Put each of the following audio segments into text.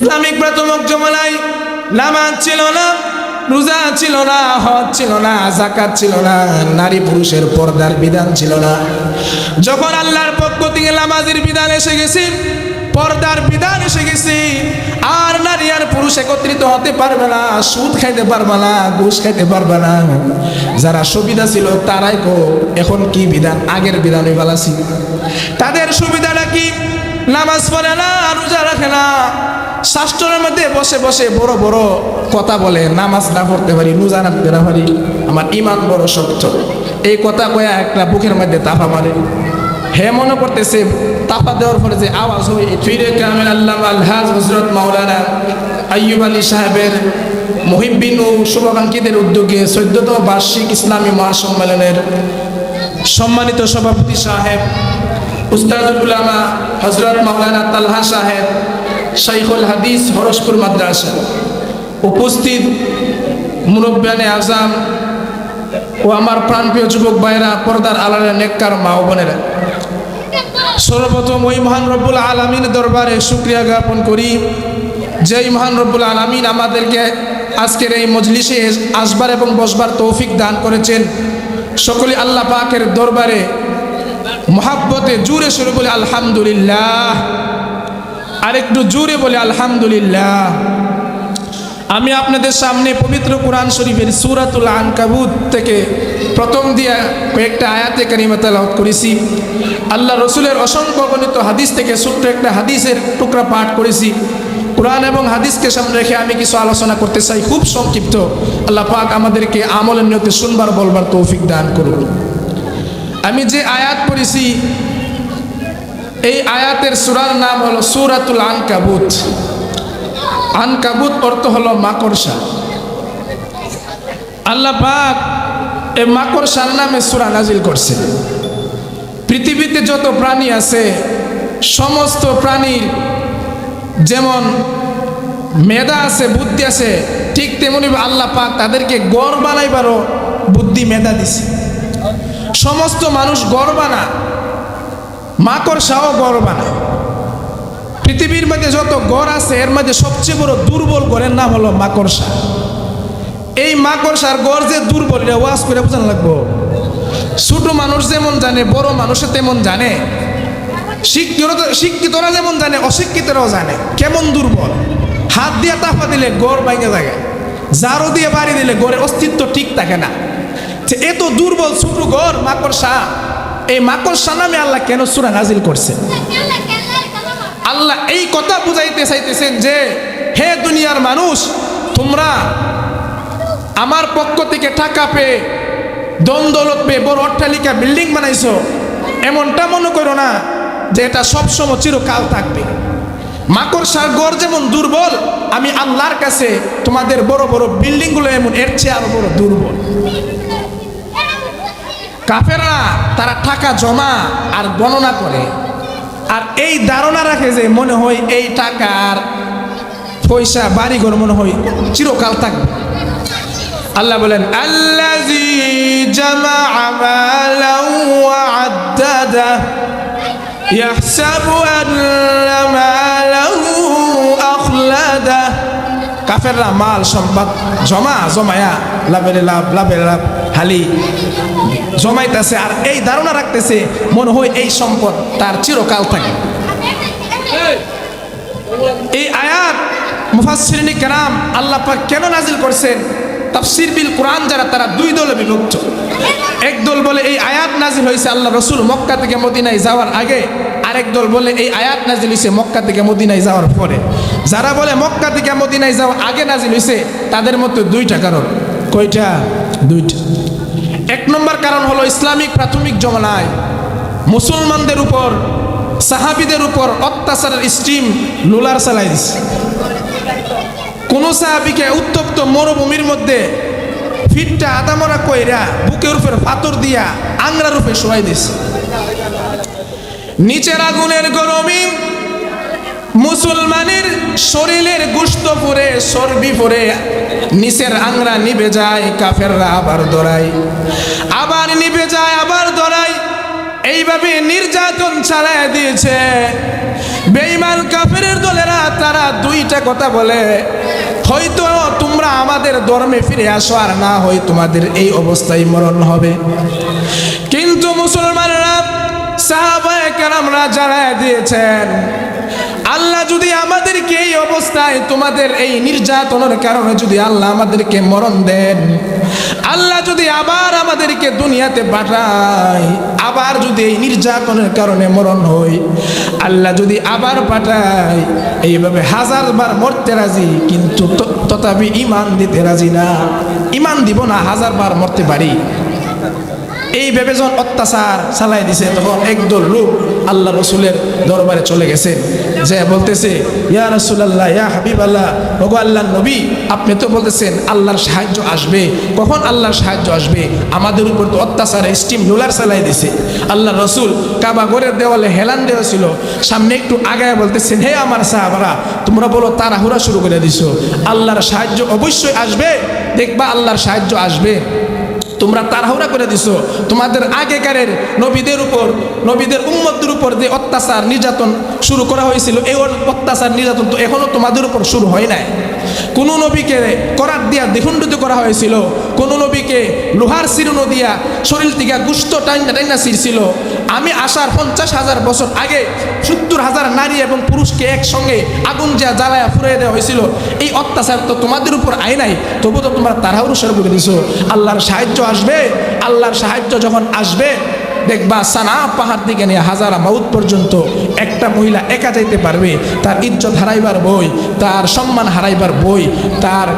Islamic প্রাথমিক জমানায় নামাজ ছিল না, রোজা ছিল না, হজ ছিল না জাকাত ছিল না, নারী পুরুষের পর্দার বিধান ছিল না। যখন আল্লাহর পক্ষ থেকে নামাজের বিধান এসে গেছে, পর্দার বিধান এসে গেছে, আর নারী আর পুরুষ একত্রিত হতে পারবে না, সুদ খাইতে পারবে না, ঘুষ খাইতে পারবে না। যারা সুবিধা ছিল তারাই কো, এখন কি বিধান? আগের বিধান ওই বেলা ছিল। তাদের সুবিধাটা কি? নামাজ পড়ে না, রোজা রাখে না। শাস্ত্রের মধ্যে বসে বসে বড় বড় কথা বলে, নামাজ না পড়তে পারি, রোজা রাখতে না পারি, আমার ইমান বড় শক্ত। এই কথা কয়া একটা বুকের মধ্যে তাফা মারে। হে মনে করতেছে তাফা দেওয়ার ফলে যে আওয়াজ হয় ফিরে কামেল আল্লাহ আলহাজ হজরত মাওলানা আইয়ুব আলী সাহেবের মহিবিন ও শুভাকাঙ্ক্ষীদের উদ্যোগে চোদ্দতম বার্ষিক ইসলামী মহাসম্মেলনের সম্মানিত সভাপতি সাহেব, উস্তাদুল উলামা হজরত মাওলানা তালহা সাহেব শাইখুল হাদিস হরসপুর মাদ্রাসা। উপস্থিত মুরব্বানে আজাম ও আমার প্রাণপ্রিয় যুবক ভাইরা পর্দার আলারে নেককার মা ও বোনেরা। সর্বপ্রথম ওই মহান রব্বুল আলমিন দরবারে শুক্রিয়া জ্ঞাপন করি, যেই মহান রব্বুল আলমিন আমাদেরকে আজকের এই মজলিসে আসবার এবং বসবার তৌফিক দান করেছেন। সকলে আল্লাহ পাকের দরবারে মহাব্বতে জুড়ে শুরু বলে আলহামদুলিল্লাহ। আরেকটু জুড়ে বলে, আলহামদুলিল্লাহ। আমি আপনাদের সামনে পবিত্র কোরআন শরীফের সুরাতুল আনকাবুত থেকে প্রথম দিয়া কয়েকটা আয়াতে কারিমা তেলাওয়াত করেছি। আল্লাহ রসুলের অসংখ্য গণিত হাদিস থেকে ছোট্ট একটা হাদিসের টুকরা পাঠ করেছি। কোরআন এবং হাদিসকে সামনে রেখে আমি কিছু আলোচনা করতে চাই। খুব সংক্ষিপ্ত। আল্লাহ পাক আমাদেরকে আমলের নিয়তে শুনবার বলবার তৌফিক দান করুন। আমি যে আয়াত পড়েছি এই আয়াতের সুরার নাম হলো সুরাতুল আনকাবুত। আনকাবুত অর্থ হলো মাকড়সা। আল্লাহ পাক এই মাকড়সার নামে সুরা নাজিল করছে পৃথিবীতে যত প্রাণী আছে, সমস্ত প্রাণীর যেমন মেধা আছে, বুদ্ধি আছে, ঠিক তেমনি আল্লাহ পাক তাদেরকে গড় বানাইবারও বুদ্ধি মেধা দিছে। সমস্ত মানুষ গড় বানা মাকড়সাও গড় বানায় পৃথিবীর মধ্যে যত গড় আছে, এর মধ্যে সবচেয়ে বড় দুর্বল গড়ের নাম হলো মাকড়সা এই মাকড়সার গড় যে দুর্বল, এটা ওয়াজ করে বোঝানো লাগবো। ছোট মানুষ যেমন জানে, বড় মানুষে তেমন জানে। শিক্ষিত শিক্ষিতরা যেমন জানে, অশিক্ষিতরাও জানে। কেমন দুর্বল? হাত দিয়ে তাফা দিলে গড় বাইঙে জায়গায়। জারো দিয়ে বাড়ি দিলে গড়ের অস্তিত্ব ঠিক থাকে না। এত দুর্বল ছোট গড় মাকড়সা এই মাকড়সা নামে আল্লাহ কেন সুরা নাজিল করছে? আল্লাহ এই কথা বুঝাইতে চাইতেছেন যে, হে দুনিয়ার মানুষ, তোমরা আমার পক্ষ থেকে টাকা পেয়ে দ্বন্দ্বলত পেয়ে বড় অট্টালিকা, বিল্ডিং বানাইছো, এমনটা মনে করো না যে এটা সবসময় চিরকাল থাকবে। মাকড়সার গড় যেমন দুর্বল, আমি আল্লাহর কাছে তোমাদের বড় বড় বিল্ডিংগুলো এমন এর চেয়ে আরও বড় দুর্বল। কাফেরা তারা টাকা জমা আর গণনা করে। আর এই ধারণা রাখে যে মনে হয় এই টাকার পয়সা বাড়িঘর মনে হয় চিরকাল থাকবে। আল্লাহ বলেন আখলাদা কাফেররা মাল সম্পদ জমা, জমায়া, লাভের লাভ লাভের লাভ, হালি। জমাইতেছে আর এই ধারণা রাখতেছে, মনে হয় এই সম্পদ তার চিরকাল থাকে এই আয়াত মুফাসসিরিন কেরাম আল্লাহ পাক কেন নাজিল করছেন? তাফসির বিল কোরআন যারা, তারা দুই দলে বিভক্ত। এক দল বলে এই আয়াত নাজিল হয়েছে আল্লাহ রসুল মক্কা থেকে মদিনায় যাওয়ার আগে, আরেক দল বলে এই আয়াত নাজিল হয়েছে মক্কা থেকে মদিনায় যাওয়ার পরে। যারা বলে মক্কা থেকে মদিনায় যাওয়ার আগে নাজিল হয়েছে, তাদের মধ্যে দুইটা কারণ। কয়টা? দুইটা। এক নম্বর কারণ হলো ইসলামিক প্রাথমিক জমানায় মুসলমানদের উপর, সাহাবিদের উপর অত্যাচারের স্টিম লোলার চালাই কোন সাহাবিকে উত্তপ্ত মরুভূমির মধ্যে ফিটটা আদামরা কইরা বুকের উপর পাথর দিয়া আংরা রূপে শোয়াই দিছে। নিচের আগুনের গরমে মুসলমানের শরীরের গুস্ত পরে সর্বি পরে, নিচের আংরা নিবে যায়, কাফেররা আবার দৌড়ায়। আবার নিবে যায়, আবার দৌড়ায়। এইভাবে নির্যাতন চালায় দিয়েছে। বেঈমান কাফের দলেরা, তারা দুইটা কথা বলে। হয়তো তোমরা আমাদের ধর্মে ফিরে আসো, আর না হয় তোমাদের এই অবস্থায় মরণ হবে। কিন্তু মুসলমানরা সাহাবায়ে কেরামরা জানায় দিয়েছেন আল্লাহ যদি আমাদেরকে এই অবস্থায় তোমাদের এই নির্যাতনের কারণে যদি আল্লাহ আমাদেরকে মরণ দেন, আল্লাহ যদি আবার আমাদেরকে দুনিয়াতে পাঠায়, আবার যদি এই নির্যাতনের কারণে মরণ হয়, আল্লাহ যদি আবার পাঠায়, এইভাবে হাজার বার মরতে রাজি, কিন্তু তথাপি ইমান দিতে রাজি না। ইমান দিব না হাজার বার মরতে পারি। এই যখন অত্যাচার চালাই দিছে, তখন একদল লোক আল্লাহ রসুলের দরবারে চলে গেছে। যে বলতেছে, ইয়া রসুলাল্লাহ, ইয়া হাবিব আল্লাহ ওগো আল্লাহ নবী, আপনি তো বলতেছেন আল্লাহর সাহায্য আসবে। কখন আল্লাহর সাহায্য আসবে? আমাদের উপর তো অত্যাচার স্টিম রোলার চালাই দিছে। আল্লাহ রসুল কাবা ঘরের দেওয়ালে হেলান দেওয়া ছিল। সামনে একটু আগায় বলতেছেন, হে আমার সাহাবারা, তোমরা বলো তাড়াহুড়া শুরু করে দিছো। আল্লাহর সাহায্য অবশ্যই আসবে, দেখবা আল্লাহর সাহায্য আসবে। তোমরা তাড়াহুড়া করে দিছো। তোমাদের আগেকারের নবীদের উপর, নবীদের উম্মতদের উপর যে অত্যাচার, নির্যাতন শুরু করা হয়েছিল, এই অত্যাচার, নির্যাতন তো এখনও তোমাদের উপর শুরু হয় নাই। কোন নবীকে করার দিয়া দ্বিখণ্ডিত করা হয়েছিল, কোন নবীকে লোহার শিরুনো দিয়া শরীর থেকে গুস্ত টাইনা টাইনা ছিঁড়ছিল আমি আসার পঞ্চাশ হাজার বছর আগে সত্তর হাজার নারী এবং পুরুষকে একসঙ্গে আগুন যা জ্বালায়া ফুরিয়ে দেওয়া হয়েছিল। এই অত্যাচার তো তোমাদের উপর আয় নাই, তবু তো তোমরা তাড়াহুড়ো শুরু করে দিছো। আল্লাহর সাহায্য আসবে, আল্লাহর সাহায্য যখন আসবে, দেখবা সানা পাহাড় দিকে নিয়ে হাজারা মাউত পর্যন্ত একটা মহিলা একা যাইতে পারবে, তার ইজ্জত হারাইবার বই, তার সম্মান হারাইবার বই, তার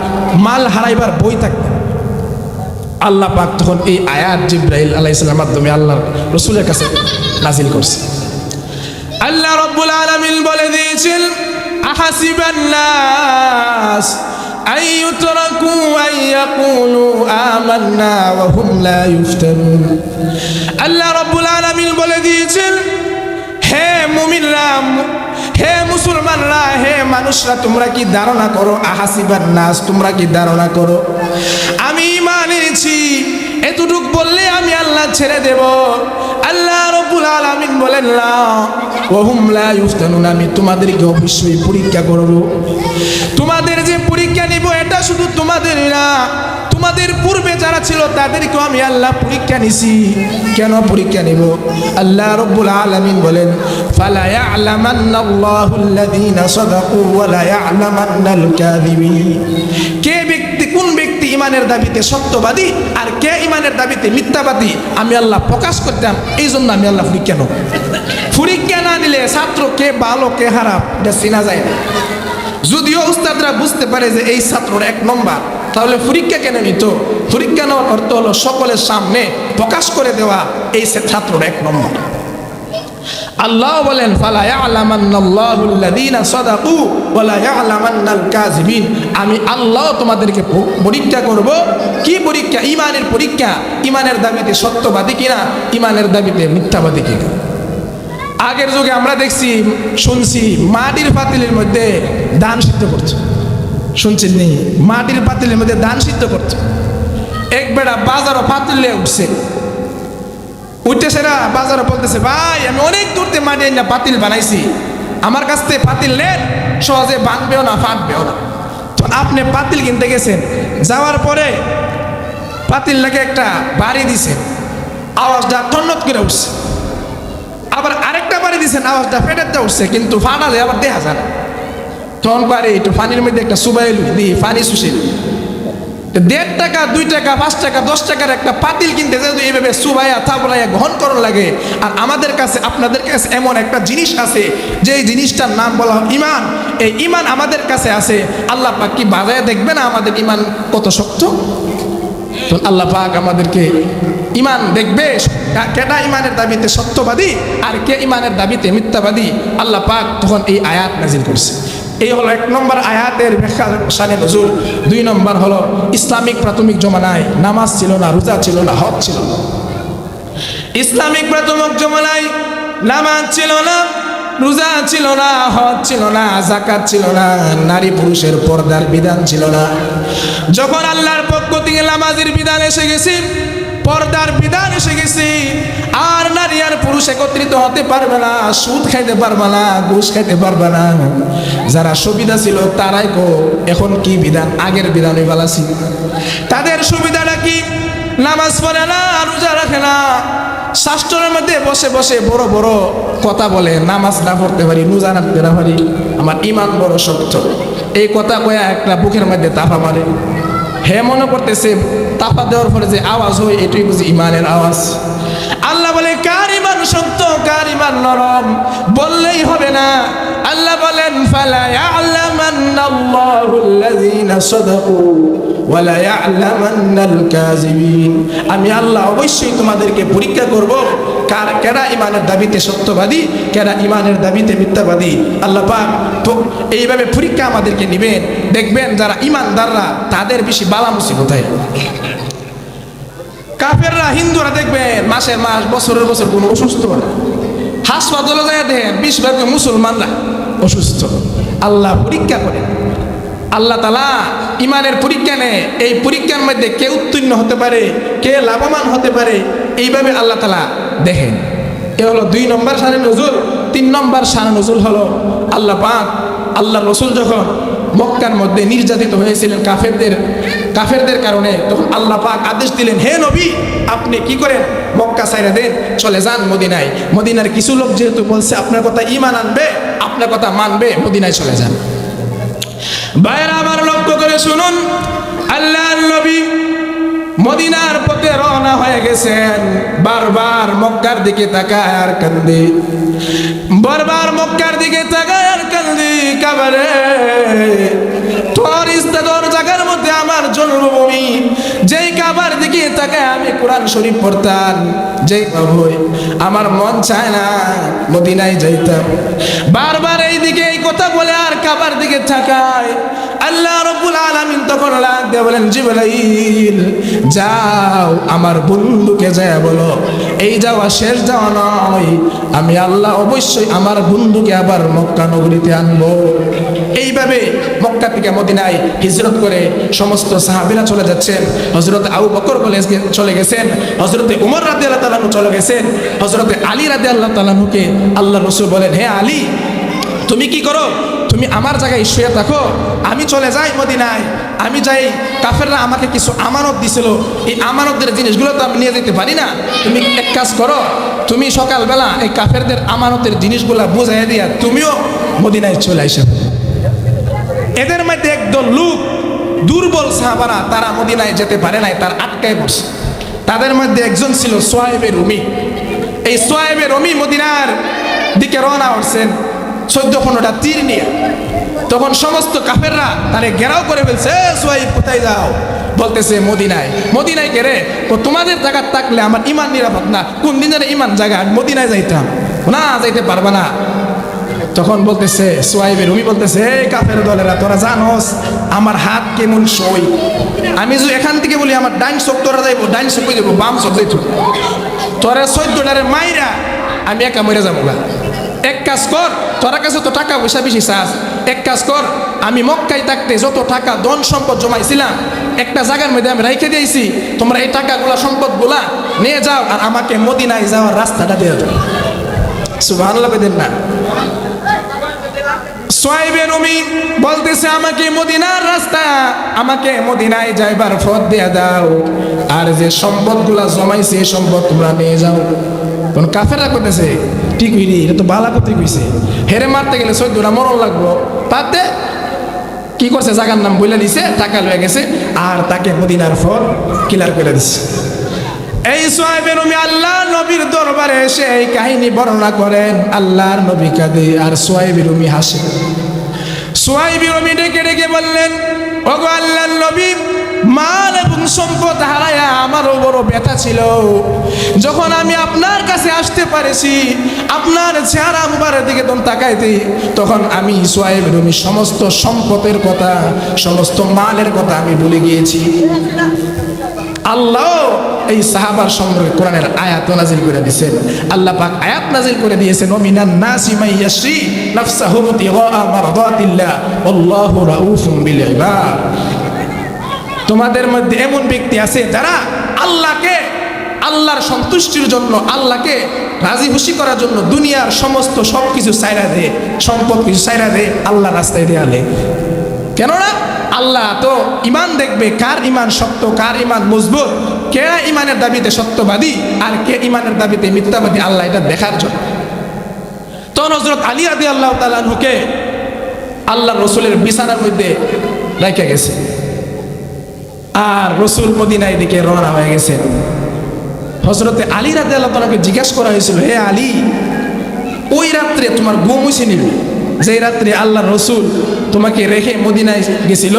মাল হারাইবার বই থাকবে। আল্লাহ পাক তখন এই আয়াত জিব্রাইল আলাহ ইসলামের মাধ্যমে আল্লাহ রসুলের কাছে নাজিল করছে আল্লাহ রব্বুল আলামিন বলে দিয়েছেন আহাসিবান নাস أن يتركوا أن يقولوا آمنا وهم لا يفتنون আল্লাহ রব্বুল আলামিন বলে দিয়েছেন হে মুমিনরা হে মুসলমানরা, হে মানুষরা, তোমরা কি ধারণা করো? আহাসিবার নাস তোমরা কি ধারণা করো? আমি ইমান এনেছি, এতটুক বললে আমি আল্লাহ ছেড়ে দেব। আল্লাহ রব্বুল আলামিন বলেন, লা ইফতানুন আমি তোমাদেরকে অবশ্যই পরীক্ষা করব। তোমাদের যে পরীক্ষা নিব, এটা শুধু তোমাদের না তোমাদের পূর্বে যারা ছিল, তাদেরকেও আমি আল্লাহ পরীক্ষা নিছি। কেন পরীক্ষা নিব? আল্লাহ রব্বুল আলামিন বলেন কে ব্যক্তি, কোন ব্যক্তি ইমানের দাবিতে সত্যবাদী আর কে ইমানের দাবিতে মিথ্যাবাদী, আমি আল্লাহ প্রকাশ করতাম এই জন্য আমি আল্লাহ পরীক্ষা নেব। পরীক্ষা না নিলে ছাত্র কে ভালো, কে খারাপ, এটা যায় না। যদিও উস্তাদরা বুঝতে পারে যে এই ছাত্রর এক নম্বর। তাহলে পরীক্ষা কেন নিত? পরীক্ষা নেওয়ার অর্থ হলো সকলের সামনে প্রকাশ করে দেওয়া। এই সে ছাত্রর এক নম্বর। আল্লাহ বলেন আমি আল্লাহ তোমাদেরকে পরীক্ষা করব। কি পরীক্ষা? ইমানের পরীক্ষা। ইমানের দাবিতে সত্যবাদী কিনা? ইমানের দাবিতে মিথ্যাবাদী কিনা? আগের যুগে আমরা দেখছি, শুনছি, মাটির পাতিলের মধ্যে দান সিদ্ধ করছে। শুনছেন নি মাটির পাতিলের মধ্যে দান সিদ্ধ করছে। এক বেড়া বাজারও পাতিলে উঠছে। উঠতেছে না বাজারে বলতেছে, ভাই, আমি অনেক দূরতে মাটি না পাতিল বানাইছি। আমার কাছ থেকে পাতিল নেন, সহজে ভাঙবেও না, ফাটবেও না। তো আপনি পাতিল কিনতে গেছেন। যাওয়ার পরে পাতিল লাগে একটা বাড়ি দিছেন। আওয়াজটা টন্নত করে উঠছে। আবার আরেকটা বাড়ি দিছেন, আওয়াজটা ফেটেতে উঠছে, কিন্তু ফাটা যায় আবার দেখা যায় না। তখন পারে একটু পানির মধ্যে একটা সুবাইল দিয়ে পানি শুষে দেড় টাকা, দুই টাকা, পাঁচ টাকা, দশ টাকার একটা পাতিল কিনতে যেহেতু এইভাবে সুবাইয়া থাবড়াইয়া গ্রহণ করার লাগে, আর আমাদের কাছে, আপনাদের কাছে এমন একটা জিনিস আছে যে জিনিসটার নাম বলা হয় ইমান। এই ইমান আমাদের কাছে আছে, আল্লাহ পাক কি বাজায় দেখবে না আমাদের ইমান কত শক্ত? তো আল্লাহ পাক আমাদেরকে ইমান দেখবে কেটা ইমানের দাবিতে সত্যবাদী, আর কে ইমানের দাবিতে মিথ্যাবাদী, আল্লাহ পাক তখন এই আয়াত নাজিল করছে। এই হলো এক নম্বর আয়াতের ব্যাখ্যা সানে নজরুল দুই নম্বর হলো ইসলামিক প্রাথমিক জমানায় নামাজ ছিল না, রোজা ছিল না, হজ ছিল না। ইসলামিক প্রাথমিক জমানায় নামাজ ছিল না, রোজা ছিল না, হজ ছিল না জাকাত ছিল না, নারী পুরুষের পর্দার বিধান ছিল না। যখন আল্লাহর পক্ষ থেকে নামাজের বিধান এসে গেছে পর্দার বিধান এসে গেছে। আর নারী আর পুরুষ একত্রিত হতে পারবে না, সুদ খাইতে পারবে না, ঘুষ খাইতে পারবে না। যারা সুবিধা ছিল তারাই কো, এখন কি বিধান? আগের বিধান ওই ছিল তাদের সুবিধাটা কি? নামাজ পড়ে না, রোজা রাখে না। শাস্ত্রের মধ্যে বসে বসে বড় বড় কথা বলে, নামাজ না পড়তে পারি, রোজা রাখতে না পারি। আমার ইমান বড় শক্ত। এই কথা কয়া একটা বুকের মধ্যে তাফা মারে। হে মনে করতেছে তাপা দেওয়ার পরে যে আওয়াজ হয়, এটাই বুঝি ইমানের আওয়াজ। আল্লাহ বলে কার ইমান শক্ত কার ইমান নরম, বললেই হবে না। আল্লাহ বলেন আমি আল্লাহ অবশ্যই তোমাদেরকে পরীক্ষা করব। কার কেডা ইমানের দাবিতে সত্যবাদী কেডা ইমানের দাবিতে মিথ্যাবাদী। আল্লাহ পাক তো এইভাবে পরীক্ষা আমাদেরকে নিবেন। দেখবেন যারা ইমানদাররা তাদের বেশি বালা মুসিবত হয়। কাফেররা, হিন্দুরা দেখবেন, মাসের মাস, বছরের বছর কোনো অসুস্থ হয় হাসপাতালে যায় দেখেন, বিশ ভাগ মুসলমানরা অসুস্থ। আল্লাহ পরীক্ষা করে আল্লাহ তালা ইমানের পরীক্ষা নেয়। এই পরীক্ষার মধ্যে কে উত্তীর্ণ হতে পারে, কে লাভবান হতে পারে, এইভাবে আল্লাহ তালা দেখেন। এ হলো দুই নম্বর সানে নজুল। তিন নম্বর সানে নজুল হলো আল্লাহ পাক আল্লাহ রসুল যখন মক্কার মধ্যে নির্যাতিত হয়েছিলেন কাফেরদের কাফেরদের কারণে, তখন আল্লাহ পাক আদেশ দিলেন, হে নবী, আপনি কি করেন? মক্কা সাইরা দেন, চলে যান মদিনায়। মদিনার কিছু লোক যেহেতু বলছে, আপনার কথা ইমান আনবে, আপনার কথা মানবে, মদিনায় চলে যান। বাইরে আমার লক্ষ্য করে শুনুন। আল্লাহ নবী মদিনার পথে রওনা হয়ে গেছেন। বারবার মক্কার দিকে তাকায় আর কান্দি বারবার মক্কার দিকে তাকায় আর কান্দি কাবারে। তোর ইস্তাদর জায়গার মধ্যে আমার জন্মভূমি যেই কাবার দিকে তাকায় আমি কোরআন শরীফ পড়তাম, যেই বাবুই আমার মন চায় না মদিনায় যাইতাম। বারবার এই দিকে এই কথা বলে আর কাবার দিকে থাকায় আল্লাহ রব্বুল আলামিন তখন লাগ দিয়ে বলেন জিবরাইল, যাও আমার বন্ধুকে যায় বলো, এই যাওয়া শেষ যাওয়া নয়, আমি আল্লাহ অবশ্যই আমার বন্ধুকে আবার মক্কা নগরীতে আনব। এইভাবে মক্কা থেকে মদিনায় হিজরত করে সমস্ত সাহাবিরা চলে যাচ্ছেন। হজরত আবু বকর বলে চলে গেছেন। হজরতে উমর রাতে আল্লাহ তালানু চলে গেছেন। হজরতে আলী রাতে আল্লাহ তালানুকে আল্লাহ রসুল বলেন, হে আলী তুমি কি করো? তুমি আমার জায়গায় শুয়ে থাকো। আমি চলে যাই মদিনায়। আমি যাই, কাফেররা আমাকে কিছু আমানত দিছিল। এই আমানতের জিনিসগুলো তো আমি নিয়ে যেতে পারি না। তুমি এক কাজ করো, তুমি সকালবেলা এই কাফেরদের আমানতের জিনিসগুলো বুঝাই দিয়া তুমিও মদিনায় চলে আসে এদের মধ্যে একদল লোক, দুর্বল সাহাবারা, তারা মদিনায় যেতে পারে নাই, তার আটকায় বসে। তাদের মধ্যে একজন ছিল সোয়াইবের রুমি। এই সোয়াইবের রুমি মদিনার দিকে রওনা হচ্ছেন। চোদ্দ পনেরোটা তীর নিয়ে। তখন সমস্ত কাফেররা তারে ঘেরাও করে ফেলছে "এ, সোয়াইব কোথায় যাও? বলতেছে মদিনায়। মদিনায় গেরে ও তোমাদের জায়গা থাকলে আমার ইমান নিরাপদ না। কোন দিনের ইমান জায়গা? মদিনায় যাইতাম। না যাইতে পারবা না। তখন বলতেছে সোয়াইবের রুমি বলতেছে এই কাফের দলেরা তোরা জানোস আমার হাত কেমন সই। আমি যদি এখান থেকে বলি আমার ডাইন চোখ তোরা যাইবো ডাইন চোখ যাব বাম চোখ যাইতো। তোরা চোদ্দটারে মাইরা আমি একা মরে যাব গা। এক কাজ কর, তোরা কাছে তো টাকা পয়সা বেশি চাস। এক কাজ কর, আমি মক্কায় থাকতে যত টাকা ধন সম্পদ জমাইছিলাম, একটা জায়গার মধ্যে আমি রেখে দিয়েছি, তোমরা এই টাকাগুলা, সম্পদগুলা নিয়ে যাও আর আমাকে মদিনায় যাওয়ার রাস্তাটা দিয়ে দাও। সুবাহ বেদেন না। সোয়াইবের উমি বলতেছে, আমাকে মদিনার রাস্তা, আমাকে মদিনায় যাইবার পথ দিয়ে দাও। আর যে সম্পদগুলা জমাইছে, এই সম্পদ তোমরা নিয়ে যাও। কোন কাফেররা করতেছে ঠিক হইনি এটা তো বালা করতে কইছে হেরে মারতে গেলে চোদ্দটা মরণ লাগবো। তাতে কি করছে? জাগার নাম বলে দিছে, টাকা লয়ে গেছে, আর তাকে মদিনার ফল কিলার করে দিছে। এই নবী আল্লাহ নবীর দরবারে এসে এই কাহিনী বর্ণনা করেন। আল্লাহর নবী কাঁদে, আর সোয়াইবের রুমি হাসে। সোয়াইবি রবি ডেকে ডেকে বললেন, ওগো আল্লাহর নবী মাল এবং সম্পদ হারায়া আমারও বড় ব্যথা ছিল। যখন আমি আপনার কাছে আসতে পারেছি, আপনার চেহারা মুবারের দিকে তখন তাকাইতে, তখন আমি সোয়াইব রুমি সমস্ত সম্পদের কথা, সমস্ত মালের কথা আমি ভুলে গিয়েছি। আল্লাহ এই সাহাবার সম্পর্কে কোরআনের আয়াত নাজিল করে দিয়েছেন। আল্লাহ পাক আয়াত নাজিল করে দিয়েছেন, ওমিনান নাসি মাই ইয়াশরি নাফসাহু তিগা মারদাতিল্লাহ আল্লাহু রাউফুম বিল ইবাদ। তোমাদের মধ্যে এমন ব্যক্তি আছে যারা আল্লাহকে, আল্লাহর সন্তুষ্টির জন্য, আল্লাহকে রাজি খুশি করার জন্য দুনিয়ার সমস্ত সব কিছু সাইরা দে সম্পদ কিছু সাইরা দে আল্লাহ রাস্তায় দেয়ালে কেননা আল্লাহ তো ইমান দেখবে, কার ইমান সত্য, কার ইমান মজবুত, কে ইমানের দাবিতে সত্যবাদী আর কে ইমানের দাবিতে মিথ্যাবাদী, আল্লাহ এটা দেখার জন্য। তো নজরত আলী আদি আল্লাহ তালুকে আল্লাহ রসুলের বিছানার মধ্যে রেখে গেছে। আর রসুল মদিনায় দিকে রওনা হয়ে গেছে হজরতে আলী রাতে আল্লাহ তালাকে জিজ্ঞাসা করা হয়েছিল, হে আলী, ওই রাত্রে তোমার ঘুম হয়েছে নিল যে রাত্রে আল্লাহ রসুল তোমাকে রেখে মদিনায় গেছিল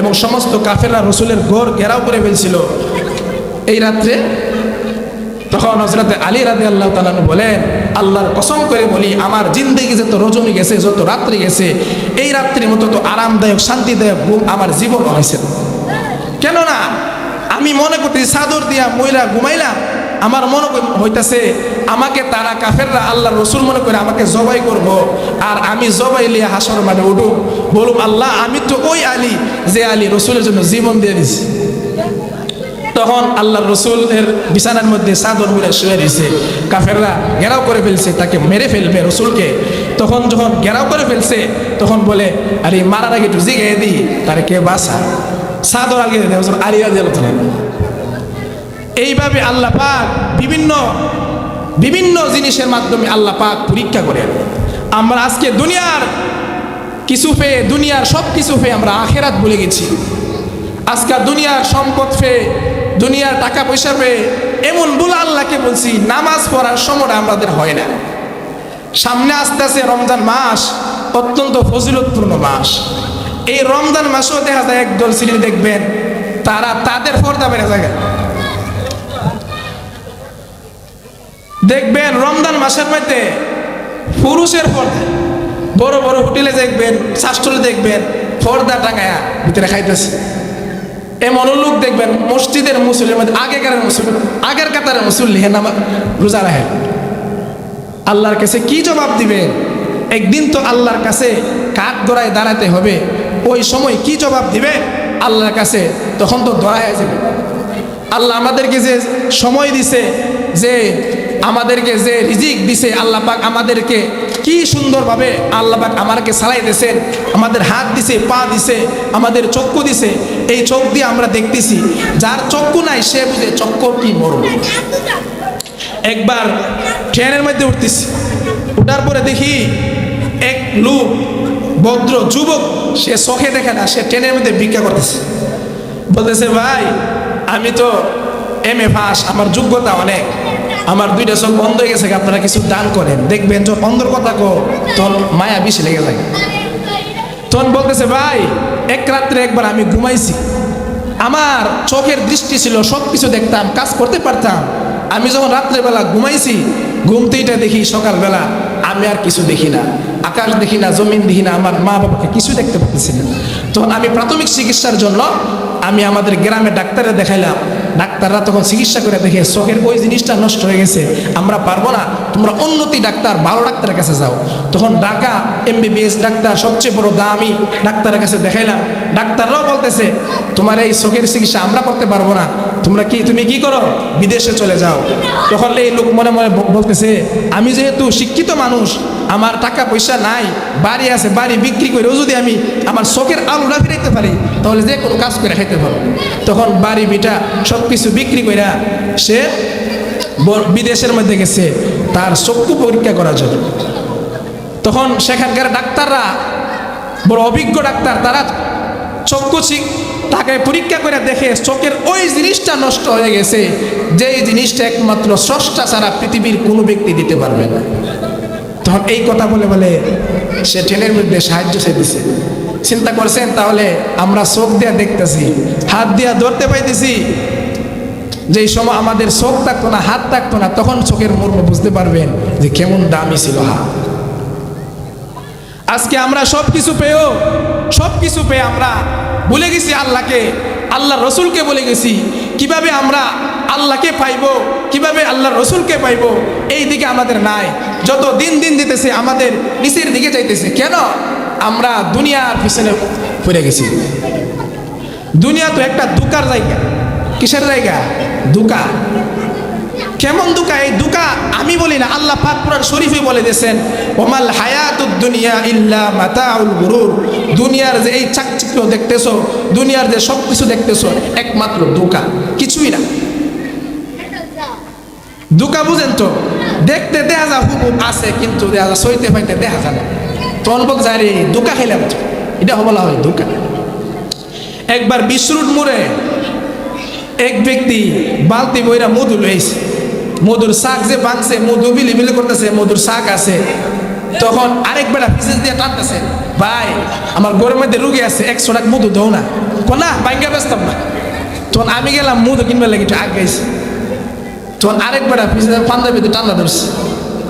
এবং সমস্ত কাফেররা রসুলের ঘর ঘেরাও করে ফেলছিল। এই রাত্রে তখন হজরতে আলী রাতে আল্লাহ তালানু বলেন, আল্লাহর কসম করে বলি, আমার জিন্দেগি যত রজনী গেছে, যত রাত্রি গেছে, এই রাত্রির মতো তো আরামদায়ক, শান্তিদায়ক ঘুম আমার জীবন হয়েছে কেননা আমি মনে করতেছি চাদর দিয়া মহিলা ঘুমাইলাম আমার মনে হইতাছে, আমাকে তারা কাফেররা আল্লাহ রসুল মনে করে আমাকে জবাই করব। আর আমি জবাই লিয়া হাসর মানে উঠু বলুম আল্লাহ, আমি তো ওই আলী যে আলী রসুলের জন্য জীবন দিয়ে দিছি। তখন আল্লাহ রসুলের বিছানার মধ্যে চাদর মুড়ে শুয়ে দিয়েছে কাফেররা ঘেরাও করে ফেলছে, তাকে মেরে ফেলবে রসুলকে। তখন যখন ঘেরাও করে ফেলছে, তখন বলে, আরে, মারার আগে একটু জিগে দিই, তারে কে বাসা চাদর আগে আলিয়া দিয়ে এইভাবে আল্লাহ পাক বিভিন্ন বিভিন্ন জিনিসের মাধ্যমে আল্লাহ পাক পরীক্ষা করেন। আমরা আজকে দুনিয়ার কিছু পেয়ে, দুনিয়ার সব কিছু পেয়ে আমরা আখেরাত ভুলে গেছি। আজকে দুনিয়ার সম্পদ পেয়ে, দুনিয়ার টাকা পয়সা পেয়ে, এমন বলে আল্লাহকে বলছি, নামাজ পড়ার সময়টা আমাদের হয় না। সামনে আসতে আসে রমজান মাস, অত্যন্ত ফজিলতপূর্ণ মাস। এই রমজান মাসেও দেখা যায় একদল সিরিজ দেখবেন, তারা তাদের পর্দা বেড়ে যায়। দেখবেন রমজান মাসের মধ্যে পুরুষের পর্দা, বড় বড় হোটেলে দেখবেন শাস্ত্রে দেখবেন, পর্দা টাঙায়া ভিতরে খাইতেছে। এমন লোক দেখবেন, মসজিদের মুসলিমের মধ্যে, আগেকার মুসলিম আগের কাতারের মুসল্লি, হে নামা, রোজা রাখেন আল্লাহর কাছে কি জবাব দিবে একদিন তো আল্লাহর কাছে কাক দড়ায় দাঁড়াতে হবে। ওই সময় কি জবাব দিবে? আল্লাহর কাছে তখন তো দড়ায় যাবে। আল্লাহ আমাদেরকে যে সময় দিছে, যে আমাদেরকে যে রিজিক দিছে, আল্লাহ পাক আমাদেরকে কি সুন্দরভাবে আল্লাহ পাক সালাই দিয়েছেন, আমাদের হাত দিছে, পা দিছে, আমাদের চক্ষু দিছে, এই চোখ দিয়ে আমরা দেখতেছি, যার চক্ষু নাই, সে বুঝে চক্ষু কি মরণ। একবার ট্রেনের মধ্যে উঠতেছি, উঠার পরে দেখি এক লোক ভদ্র যুবক, সে চোখে দেখে না, সে ট্রেনের মধ্যে ভিক্ষা করতেছে। বলতেছে, ভাই, আমি তো এম এ পাস আমার যোগ্যতা অনেক। আমার দুইটা চোখ বন্ধ হয়ে গেছে, আপনারা কিছু দান করেন। দেখবেন যখন অন্ধর কথা কো তখন মায়া বেশি লেগে যায় তখন বলতেছে, ভাই, এক রাত্রে একবার আমি ঘুমাইছি। আমার চোখের দৃষ্টি ছিল সব কিছু দেখতাম, কাজ করতে পারতাম। আমি যখন রাত্রেবেলা ঘুমাইছি ঘুমতেইটা দেখি সকালবেলা আমি আর কিছু দেখি না, আকাশ দেখি না, জমিন দেখি না, আমার মা বাবাকে কিছু দেখতে পাচ্ছি না। তো আমি প্রাথমিক চিকিৎসার জন্য আমি আমাদের গ্রামে ডাক্তারে দেখাইলাম। ডাক্তাররা তখন চিকিৎসা করে দেখে, চোখের ওই জিনিসটা নষ্ট হয়ে গেছে, আমরা পারব না। তোমরা উন্নতি ডাক্তার, ভালো ডাক্তারের কাছে যাও। তখন ঢাকা এমবিবিএস ডাক্তার, সবচেয়ে বড় দামি ডাক্তারের কাছে দেখাইলাম। ডাক্তাররাও বলতেছে, তোমার এই চোখের চিকিৎসা আমরা করতে পারব না। তোমরা কি, তুমি কি করো? বিদেশে চলে যাও। তখন এই লোক মনে মনে বলতেছে, আমি যেহেতু শিক্ষিত মানুষ, আমার টাকা পয়সা নাই, বাড়ি আছে, বাড়ি বিক্রি করেও যদি আমি আমার চোখের আলুটা ফিরাইতে পারি, তাহলে যে কোনো কাজ করে খাইতে পারো তখন বাড়ি বিটা সব কিছু বিক্রি করে সে বিদেশের মধ্যে গেছে। তার চক্ষু পরীক্ষা করার জন্য। তখন সেখানকার ডাক্তাররা, বড় অভিজ্ঞ ডাক্তার, তারা চক্ষু তাকে পরীক্ষা করে দেখে চোখের ওই জিনিসটা নষ্ট হয়ে গেছে, যেই জিনিসটা একমাত্র স্রষ্টা ছাড়া পৃথিবীর কোনো ব্যক্তি দিতে পারবে না। তখন এই কথা বলে বলে সে ট্রেনের মধ্যে সাহায্য সে দিছে চিন্তা করছেন, তাহলে আমরা চোখ দিয়ে দেখতেছি, হাত দিয়া ধরতে পাইতেছি যেই সময় আমাদের চোখ থাকতো না, হাত থাকতো না, তখন চোখের মর্ম বুঝতে পারবেন যে কেমন দামি ছিল হাত। আজকে আমরা সব কিছু পেয়েও সব কিছু পেয়ে আমরা বলে গেছি আল্লাহকে আল্লাহ রসুলকে বলে গেছি। কীভাবে আমরা আল্লাহকে পাইব, কীভাবে আল্লাহ রসুলকে পাইব, এই দিকে আমাদের নাই। যত দিন দিন দিতেছে, আমাদের নিচের দিকে যাইতেছে। কেন? আমরা দুনিয়ার পিছনে পড়ে গেছি। দুনিয়া তো একটা দুকার জায়গা। কিসের জায়গা? দুকা। কেমন দুকা এই দুকা? আমি বলি না, আল্লাহ পাক পুরান শরীফে বলে দিয়েছেন, ওমাল হায়াতুদ দুনিয়া ইল্লা মাতাউল গুরুর। দুনিয়ার যে এই চাকচিক্য দেখতেছো, দুনিয়ার যে সব কিছু দেখতেছো, একমাত্র দুকা। কিছুই না। দুকা বুঝেন তো? দেখতে দেখা যা হুবু আছে, কিন্তু দেখা যা সইতে পাইতে দেখা যায় না। তনবক যারে দুকা খেলাম এটা বলা হয় দুকা। একবার বিশ্রুট মোড়ে এক ব্যক্তি বালতি বইরা মধু লইছে। মধুর শাক যে বাংছে মধু বিলি বিলি করতেছে, মধুর শাক আছে। তখন আরেক বেড়া পিসেস দিয়ে টানতেছে, ভাই, আমার গরমের মধ্যে রুগী আছে, একশো টাকা মধু দাও না। কোনা বাইঙ্গা ব্যস্তাম না। তখন আমি গেলাম, মধু কিনবার লাগে আগ গেছি তখন আরেক বেড়া পিসে পাঞ্জাবিতে টান্না ধরছে।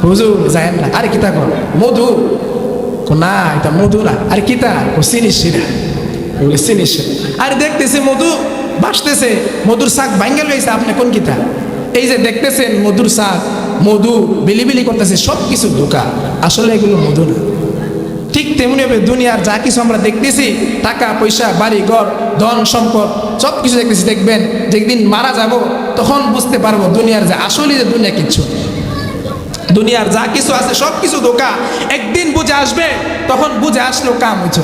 হুজুর যায় না। আরে, কিতা কর? মধু? না, এটা মধু না। আরে, কিতা? চিনিস বলে চিনিস আরে, দেখতেছে মধু। বাসতেছে, মধুর শাক ভাঙ্গা লইছে, আপনি কোন কিতা? এই যে দেখতেছেন মধুর শাক, মধু বিলিবিলি করতেছে সব কিছু ধোকা। আসলে এগুলো মধু না। ঠিক তেমনিভাবে দুনিয়ার যা কিছু আমরা দেখতেছি, টাকা, পয়সা, বাড়ি, ঘর, ধন, সম্পদ সব কিছু দেখতেছি, দেখবেন, যেদিন মারা যাব, তখন বুঝতে পারব দুনিয়ার যে আসলে যে দুনিয়া কিচ্ছু দুনিয়ার যা কিছু আছে সব কিছু ধোকা। একদিন বুঝে আসবে, তখন বুঝে আসলেও কাম হয়েছে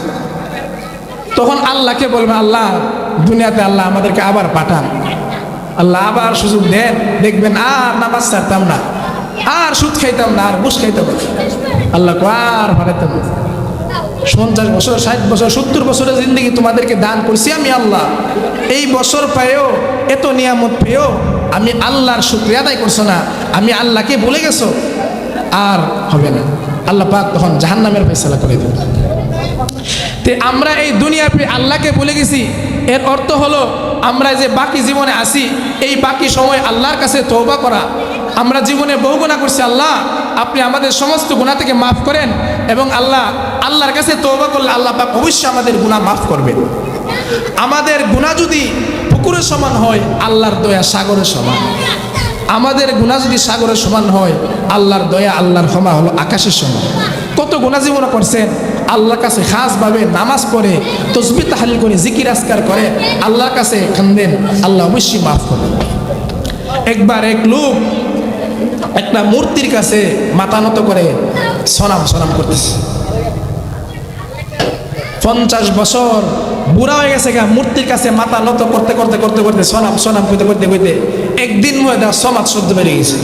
তখন আল্লাহকে বলবে, আল্লাহ, দুনিয়াতে আল্লাহ আমাদেরকে আবার পাঠান। আল্লাহ আবার সুযোগ দেন। দেখবেন আর নামাজ ছাড়তাম না, আর সুদ খাইতাম না, আর বুস খাইতাম না। আল্লাহ আর পাঠাইতাম না। পঞ্চাশ বছর, ষাট বছর, সত্তর বছরের জিন্দগি তোমাদেরকে দান করছি আমি আল্লাহ। এই বছর পেয়েও, এত নিয়ামত পেয়েও আমি আল্লাহর শুক্রিয়া আদায় করছ না। আমি আল্লাহকে বলে গেছো। আর হবে না। আল্লাহ পাক তখন জাহান্নামের ফেসলা করে দেবে। তে আমরা এই দুনিয়া পেয়ে আল্লাহকে বলে গেছি। এর অর্থ হলো, আমরা যে বাকি জীবনে আসি এই বাকি সময় আল্লাহর কাছে তৌবা করা। আমরা জীবনে বহু গুণা করছি, আল্লাহ, আপনি আমাদের সমস্ত গুণা থেকে মাফ করেন এবং আল্লাহ, আল্লাহর কাছে তৌবা করলে আল্লাহ পাক অবশ্যই আমাদের গুণা মাফ করবেন। আমাদের গুণা যদি পুকুরের সমান হয়, আল্লাহর দয়া সাগরের সমান। আমাদের গুণা যদি সাগরের সমান হয়, আল্লাহর দয়া, আল্লাহর ক্ষমা হলো আকাশের সমান। কত গুণা জীবন করছেন? আল্লাহর কাছে খাসভাবে নামাজ পড়ে, তসবি তাহালিল করে, জিকির আসকার করে, আল্লাহর কাছে কান্দেন, আল্লাহ অবশ্যই মাফ করবেন একবার এক লোক একটা মূর্তির কাছে মাথা নত করে সনাম সনাম করতেছে। পঞ্চাশ বছর বুড়া হয়ে গেছে গা, মূর্তির কাছে মাথা নত করতে করতে করতে করতে সনাম সনাম করতে করতে করতে একদিন মধ্যে সমাজ সদ্য বেড়ে গেছে।